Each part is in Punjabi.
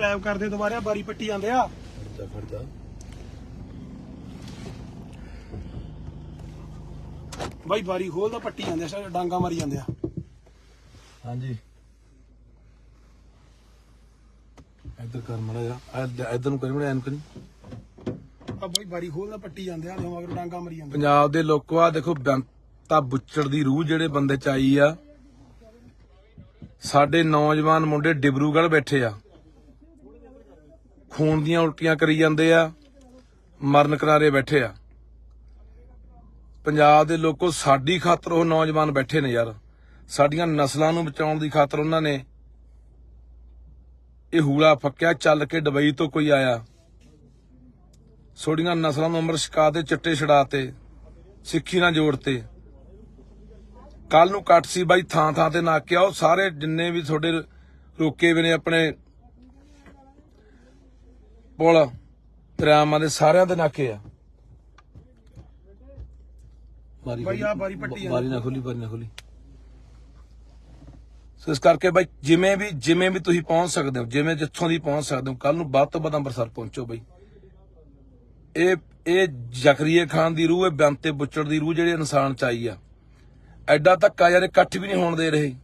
ਰੈਪ ਕਰਦੇ ਦੁਬਾਰਾ ਬਾਰੀ ਪੱਟੀ ਜਾਂਦੇ ਆ। ਖੜਦਾ ਖੜਦਾ ਬਾਈ ਬਾਰੀ ਖੋਲਦਾ ਪੱਟੀ ਜਾਂਦੇ ਆ ਡਾਂਗਾ ਮਾਰੀ ਜਾਂਦੇ ਆ। ਹਾਂਜੀ। ਇੱਧਰ ਕਰ ਮੜਾ ਜਾ ਇੱਧਰ ਨੂੰ ਕਰੀ ਮੜਾ ਐਨ ਕਰੀ ਆ ਬਾਈ ਬਾਰੀ ਖੋਲਦਾ ਪੱਟੀ ਜਾਂਦੇ ਆ ਜਿਵੇਂ ਮਗਰ ਡਾਂਗਾ ਮਾਰੀ ਜਾਂਦੇ ਪੰਜਾਬ ਦੇ ਲੋਕੋ ਆ ਦੇਖੋ ਬੰਤਾ ਬੁੱਚੜ ਦੀ ਰੂਹ ਜਿਹੜੇ ਬੰਦੇ ਚ ਆਈ ਆ ਸਾਡੇ ਨੌਜਵਾਨ ਮੁੰਡੇ ਡਿਬਰੂਗੜ੍ਹ ਬੈਠੇ ਆ। ਖੂਨ ਦੀਆਂ ਉਲਟੀਆਂ ਕਰੀ ਜਾਂਦੇ ਆ, ਮਰਨ ਕਿਨਾਰੇ ਬੈਠੇ ਆ। ਪੰਜਾਬ ਦੇ ਲੋਕੋ, ਸਾਡੀ ਖਾਤਰ ਉਹ ਨੌਜਵਾਨ ਬੈਠੇ ਨੇ ਯਾਰ। ਸਾਡੀਆਂ ਨਸਲਾਂ ਨੂੰ ਬਚਾਉਣ ਦੀ ਖਾਤਰ ਉਹਨਾਂ ਨੇ ਇਹ ਹੂਲਾ ਫੱਕਿਆ, ਚੱਲ ਕੇ ਦੁਬਈ ਤੋਂ ਕੋਈ ਆਇਆ। ਛੋਡੀਆਂ ਨਸਲਾਂ ਨੂੰ ਅੰਮ੍ਰਿਤ ਛਕਾ ਤੇ, ਚਿੱਟੇ ਛੜਾਤੇ ਸਿੱਖੀ ਨਾਲ ਜੋੜਤੇ ਕੱਲ ਨੂੰ ਕੱਟ ਸੀ ਬਾਈ ਥਾਂ ਥਾਂ ਤੇ ਨਾਕਿਆ ਉਹ ਸਾਰੇ ਜਿੰਨੇ ਵੀ ਤੁਹਾਡੇ ਰੋਕੇ ਵੀ ਨੇ ਆਪਣੇ ਪੁਲ ਦਰਿਆਵਾਂ ਦੇ ਸਾਰਿਆਂ ਦੇ ਨਾਕੇ ਆ। ਬਾਰੀ ਬਾਈ ਬਾਰੀ ਪੱਟੀ ਬਾਰੀ ਨਾ ਖੋਲੀ ਬਾਰੀ ਨਾ ਖੋਲੀ। ਸੋ ਇਸ ਕਰਕੇ ਬਾਈ ਜਿਵੇਂ ਵੀ ਜਿਵੇਂ ਵੀ ਤੁਸੀਂ ਪਹੁੰਚ ਸਕਦੇ ਹੋ ਜਿਵੇਂ ਜਿੱਥੋਂ ਦੀ ਪਹੁੰਚ ਸਕਦੇ ਹੋ ਕੱਲ ਨੂੰ ਵੱਧ ਤੋਂ ਵੱਧ ਅੰਮ੍ਰਿਤਸਰ ਪਹੁੰਚੋ ਬਾਈ। ਇਹ ਇਹ ਜ਼ਕਰੀਏ ਖਾਨ ਦੀ ਰੂਹ ਹੈ ਬੰਤੇ ਬੁੱਚੜ ਦੀ ਰੂਹ ਜਿਹੜੇ ਇਨਸਾਨ ਚ ਆਈ ਆ। ਐਡਾ ਧੱਕਾ ਯਾਰ ਇਕੱਠ ਵੀ ਨਹੀਂ ਹੋਣ ਦੇ ਰਹੇ।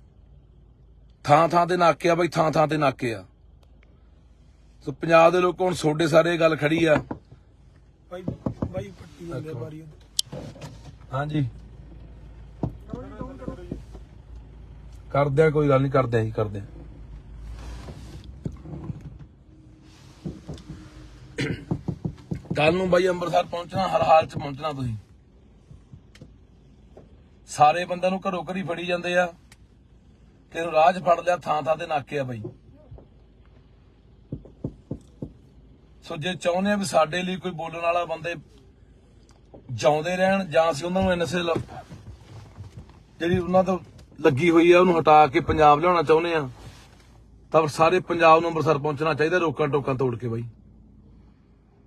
ਥਾਂ ਥਾਂ ਤੇ ਨਾਕੇ ਆ ਬਾਈ ਥਾਂ ਥਾਂ ਤੇ ਨਾਕੇ ਆ। ਸੋ ਪੰਜਾਬ ਦੇ ਲੋਕ ਹੁਣ ਛੋਡੇ ਸਾਰੇ ਗੱਲ ਖੜੀ ਆ। ਬਾਈ ਬਾਈ ਪੱਟੀ ਆ ਬਾਰੀ ਹਾਂਜੀ। ਕਰਦੇ ਆ ਕੋਈ ਗੱਲ ਨਹੀਂ ਕਰਦੇ ਆ ਜੀ ਕਰਦੇ ਆ। ਕੱਲ ਨੂੰ ਬਾਈ ਅੰਮ੍ਰਿਤਸਰ ਪਹੁੰਚਣਾ ਹਰ ਹਾਲ ਚ ਪਹੁੰਚਣਾ ਤੁਸੀਂ। ਸਾਰੇ ਬੰਦਿਆਂ ਨੂੰ ਘਰੋਂ ਘਰੀ ਫੜੀ ਜਾਂਦੇ ਆ। ਕਿ 'ਚ ਫੜ ਲਿਆ ਥਾਂ ਥਾਂ ਤੇ ਨਾਕੇ ਆ ਬਾਈ। ਸੋ ਜੇ ਚਾਹੁੰਦੇ ਆ ਵੀ ਸਾਡੇ ਲਈ ਕੋਈ ਬੋਲਣ ਵਾਲਾ ਬੰਦੇ ਜਾਉਂਦੇ ਰਹਿਣ, ਜਾਂ ਅਸੀਂ ਉਹਨਾਂ ਨੂੰ ਐਨਐਸਏ ਜਿਹੜੀ ਉਹਨਾਂ ਤੋਂ ਲੱਗੀ ਹੋਈ ਆ, ਉਹਨੂੰ ਹਟਾ ਕੇ ਪੰਜਾਬ ਲਿਆਉਣਾ ਚਾਹੁੰਦੇ ਆ, ਤਾਂ ਸਾਰੇ ਪੰਜਾਬ ਨੂੰ ਅੰਮ੍ਰਿਤਸਰ ਪਹੁੰਚਣਾ ਚਾਹੀਦਾ ਰੋਕਾਂ ਟੋਕਾਂ ਤੋੜ ਕੇ ਬਾਈ।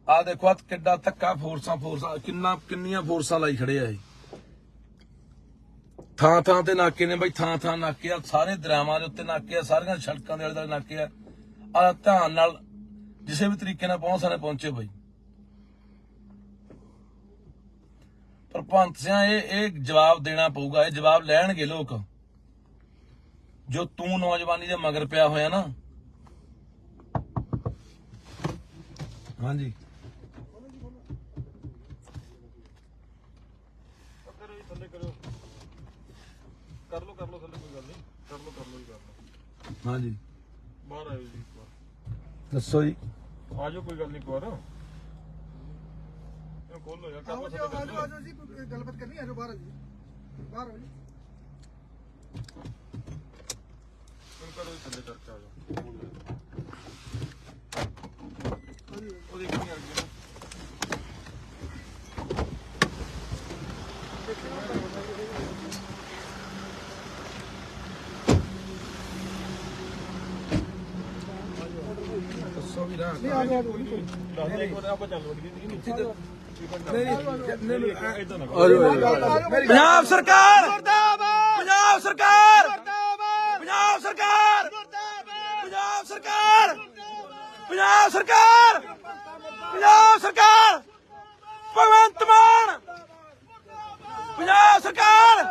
ਆ ਦੇਖੋ ਆ ਕਿੱਡਾ ਧੱਕਾ ਫੋਰਸਾਂ ਫੋਰਸਾਂ, ਕਿੰਨਾ, ਕਿੰਨੀਆਂ ਫੋਰਸਾਂ ਲਾਈ ਖੜੇ ਆ ਇਹ। ਥਾਂ ਥਾਂ ਤੇ ਨਾਕੇ ਨੇ ਬਾਈ, ਥਾਂ ਥਾਂ ਨਾਕੇ ਆ, ਸਾਰੇ ਦਰਿਆਵਾਂ ਦੇ ਉੱਤੇ ਨਾਕੇ ਆ, ਸਾਰੀਆਂ ਸੜਕਾਂ ਦੇ ਆਲੇ ਦੁਆਲੇ ਨਾਕੇ ਆ। ਆ ਧਿਆਨ ਨਾਲ ਕਿਸੇ ਵੀ ਤਰੀਕੇ ਨਾਲ ਪਹੁੰਚ ਸਕਦੇ ਪਹੁੰਚੇ ਬਾਈ। ਪਰ ਸਿਆ ਇਹ ਇਹ ਜਵਾਬ ਦੇਣਾ ਪਊਗਾ ਇਹ ਜਵਾਬ ਲੈਣਗੇ ਲੋਕ। ਜੋ ਤੂੰ ਨੌਜਵਾਨੀ ਦੇ ਮਗਰ ਪਿਆ ਹੋਇਆ ਨਾ। ਹਾਂਜੀ। ਕਰ ਲੋ ਕਰ ਲੋ ਥੱਲੇ ਕੋਈ ਗੱਲ ਨਹੀਂ। ਕਰ ਲੋ ਕਰ ਲੋ ਹੀ ਕਰ ਲੋ ਹਾਂਜੀ। ਬਾਹਰ ਆਇਓ ਜੀ ਇੱਕ ਵਾਰ। ਦੱਸੋ ਜੀ। ਆ ਜਾਓ ਕੋਈ ਗੱਲ ਨਹੀਂ ਇੱਕ ਵਾਰ। ਇਹ ਖੋਲ ਲੋ ਯਾਰ ਕਰ ਲੋ ਥੱਲੇ ਕਰ ਲਓ। ਆਜੋ ਜੀ ਕੋਈ ਗੱਲਬਾਤ ਕਰਨੀ ਆਜੋ ਬਾਹਰ ਜੀ। ਬਾਹਰ ਆਓ ਜੀ। ਹੁਣ ਕਰੋ ਜੀ ਥੱਲੇ ਕਰਕੇ ਆ ਜਾਓ ਉਹ ਦੇਖੀ ਯਾਰ ਕੀ ਦੱਸੋ ਵੀ ਨਾ ਨਹੀਂ ਆਜੋ ਆਜੋ ਦੱਸ ਦੇ ਇੱਕ ਵਾਰ ਆਪਾਂ ਚੱਲ ਵੜੀ ਦੀ ਨਹੀਂ? ਇਦਾਂ ਨਾ ਪੰਜਾਬ ਸਰਕਾਰ! ਪੰਜਾਬ ਸਰਕਾਰ! ਪੰਜਾਬ ਸਰਕਾਰ! ਪੰਜਾਬ ਸਰਕਾਰ! ਪੰਜਾਬ ਸਰਕਾਰ! ਪੰਜਾਬ ਸਰਕਾਰ! ਭਗਵੰਤ ਮਾਨ! ਪੰਜਾਬ ਸਰਕਾਰ!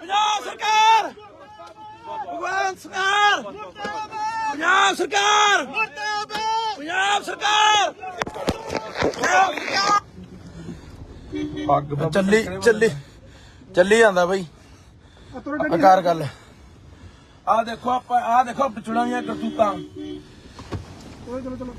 ਪੰਜਾਬ ਸਰਕਾਰ! ਭਗਵੰਤ ਸਰਕਾਰ! ਪੰਜਾਬ ਸਰਕਾਰ! ਪੰਜਾਬ ਸਰਕਾਰ! ਪੱਗ ਚੱਲੀ ਚੱਲੀ ਚੱਲੀ ਜਾਂਦਾ ਬਈ। ਆਕਾਰ ਗੱਲ। ਆ ਦੇਖੋ ਆਪਾਂ ਆ ਦੇਖੋ ਪਿਛੜਾਂ ਦੀਆਂ ਕਰਤੂਤਾਂ। ਚਲੋ ਚਲੋ।